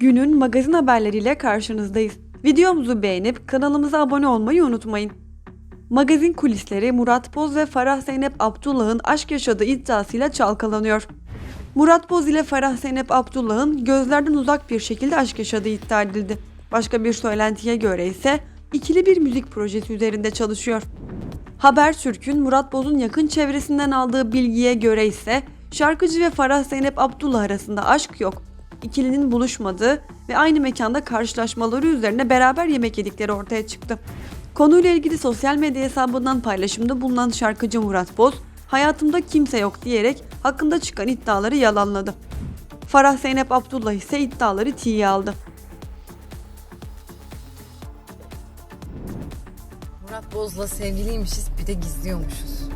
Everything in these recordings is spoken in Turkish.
Günün magazin haberleriyle karşınızdayız. Videomuzu beğenip kanalımıza abone olmayı unutmayın. Magazin kulisleri Murat Boz ve Farah Zeynep Abdullah'ın aşk yaşadığı iddiasıyla çalkalanıyor. Murat Boz ile Farah Zeynep Abdullah'ın gözlerden uzak bir şekilde aşk yaşadığı iddia edildi. Başka bir söylentiye göre ise ikili bir müzik projesi üzerinde çalışıyor. Habertürk'ün Murat Boz'un yakın çevresinden aldığı bilgiye göre ise şarkıcı ve Farah Zeynep Abdullah arasında aşk yok. İkilinin buluşmadığı ve aynı mekanda karşılaşmaları üzerine beraber yemek yedikleri ortaya çıktı. Konuyla ilgili sosyal medya hesabından paylaşımda bulunan şarkıcı Murat Boz, hayatımda kimse yok diyerek hakkında çıkan iddiaları yalanladı. Farah Zeynep Abdullah ise iddiaları tiye aldı. Murat Boz'la sevgiliymişiz bir de gizliyormuşuz.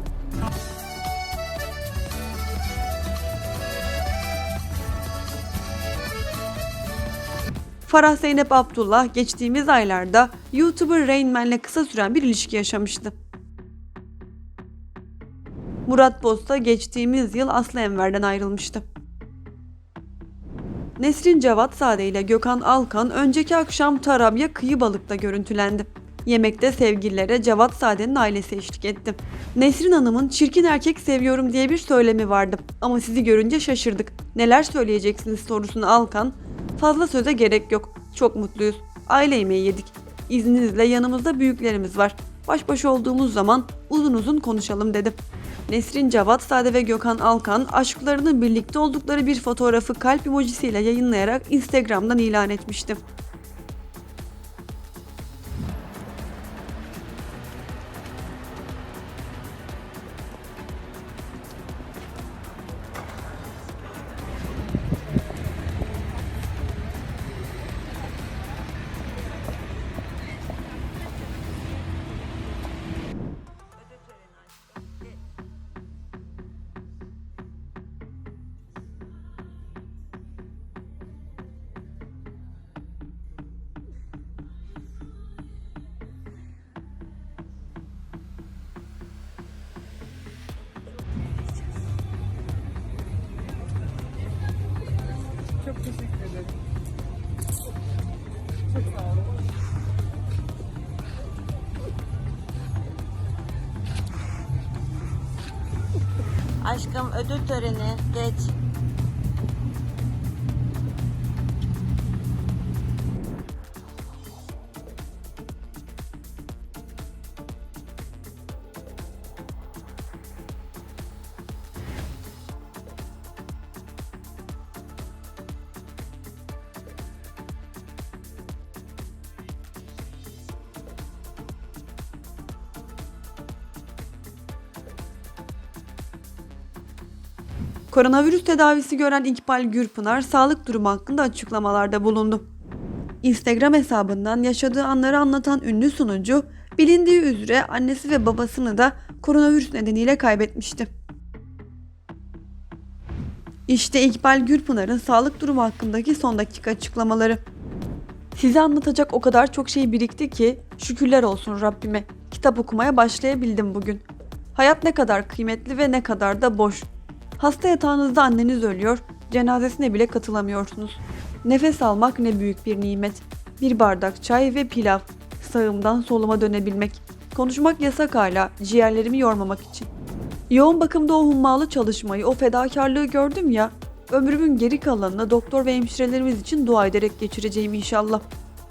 Farah Zeynep Abdullah geçtiğimiz aylarda YouTuber Rain Man'le kısa süren bir ilişki yaşamıştı. Murat Boz da geçtiğimiz yıl Aslı Enver'den ayrılmıştı. Nesrin Cevatzade ile Gökhan Alkan önceki akşam Tarabya kıyı balıkta görüntülendi. Yemekte sevgililere Cevatzade'nin ailesi eşlik etti. Nesrin Hanım'ın çirkin erkek seviyorum diye bir söylemi vardı ama sizi görünce şaşırdık. Neler söyleyeceksiniz sorusunu Alkan, fazla söze gerek yok. Çok mutluyuz. Aile yemeği yedik. İzninizle yanımızda büyüklerimiz var. Baş başa olduğumuz zaman uzun uzun konuşalım dedi. Nesrin Cevatzade ve Gökhan Alkan aşklarının birlikte oldukları bir fotoğrafı kalp emojisiyle yayınlayarak Instagram'dan ilan etmişti. Aşkım ödül töreni geç. Koronavirüs tedavisi gören İkbal Gürpınar sağlık durumu hakkında açıklamalarda bulundu. Instagram hesabından yaşadığı anları anlatan ünlü sunucu, bilindiği üzere annesi ve babasını da koronavirüs nedeniyle kaybetmişti. İşte İkbal Gürpınar'ın sağlık durumu hakkındaki son dakika açıklamaları. Size anlatacak o kadar çok şey birikti ki şükürler olsun Rabbime. Kitap okumaya başlayabildim bugün. Hayat ne kadar kıymetli ve ne kadar da boş. Hasta yatağınızda anneniz ölüyor, cenazesine bile katılamıyorsunuz. Nefes almak ne büyük bir nimet. Bir bardak çay ve pilav. Sağımdan soluma dönebilmek. Konuşmak yasak hala, ciğerlerimi yormamak için. Yoğun bakımda o hummalı çalışmayı, o fedakarlığı gördüm ya, ömrümün geri kalanını doktor ve hemşirelerimiz için dua ederek geçireceğim inşallah.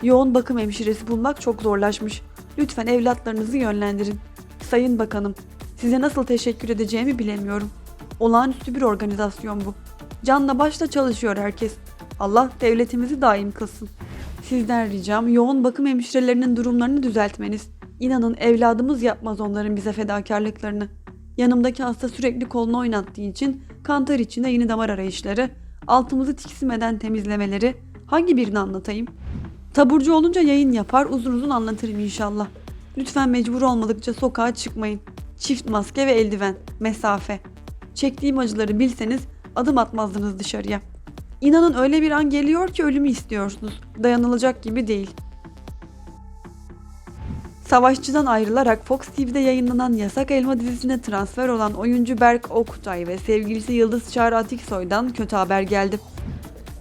Yoğun bakım hemşiresi bulmak çok zorlaşmış. Lütfen evlatlarınızı yönlendirin. Sayın Bakanım, size nasıl teşekkür edeceğimi bilemiyorum. Olağanüstü bir organizasyon bu. Canla başla çalışıyor herkes. Allah devletimizi daim kılsın. Sizden ricam yoğun bakım hemşirelerinin durumlarını düzeltmeniz. İnanın evladımız yapmaz onların bize fedakarlıklarını. Yanımdaki hasta sürekli kolunu oynattığı için kantar içinde yeni damar arayışları, altımızı tiksimeden temizlemeleri hangi birini anlatayım? Taburcu olunca yayın yapar uzun uzun anlatırım inşallah. Lütfen mecbur olmadıkça sokağa çıkmayın. Çift maske ve eldiven, mesafe. Çektiğim acıları bilseniz adım atmazdınız dışarıya. İnanın öyle bir an geliyor ki ölümü istiyorsunuz. Dayanılacak gibi değil. Savaşçı'dan ayrılarak Fox TV'de yayınlanan Yasak Elma dizisine transfer olan oyuncu Berk Oktay ve sevgilisi Yıldız Çağrı Atiksoy'dan kötü haber geldi.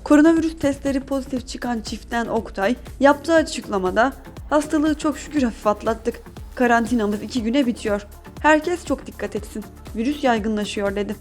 Koronavirüs testleri pozitif çıkan çiftten Oktay yaptığı açıklamada hastalığı çok şükür hafif atlattık. Karantinamız iki güne bitiyor. Herkes çok dikkat etsin. Virüs yaygınlaşıyor dedi.